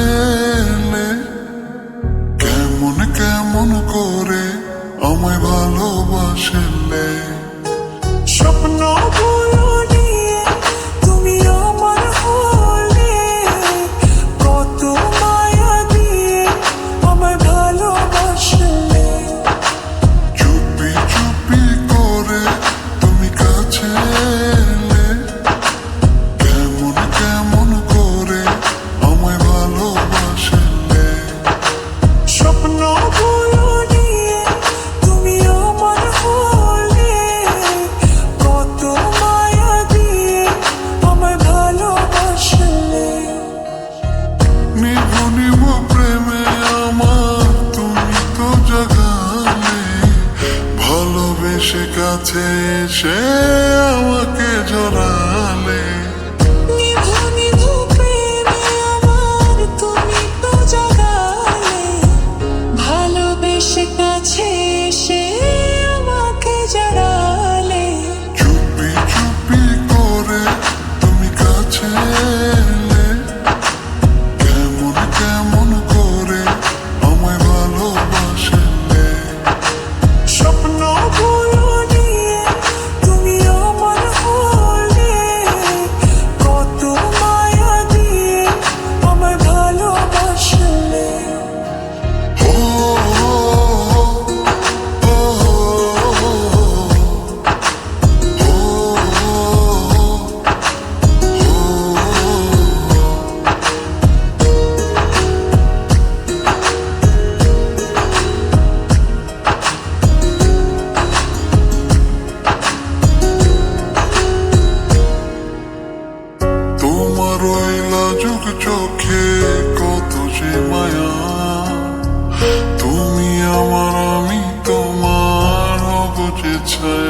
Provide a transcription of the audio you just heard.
এনে কেমন কেমন করে আমায় ভালোবাসলে? স্বপ্ন attention. চোখে কত যে মায়া। তুমি আমার আমি তোমার হব যে ছায়া।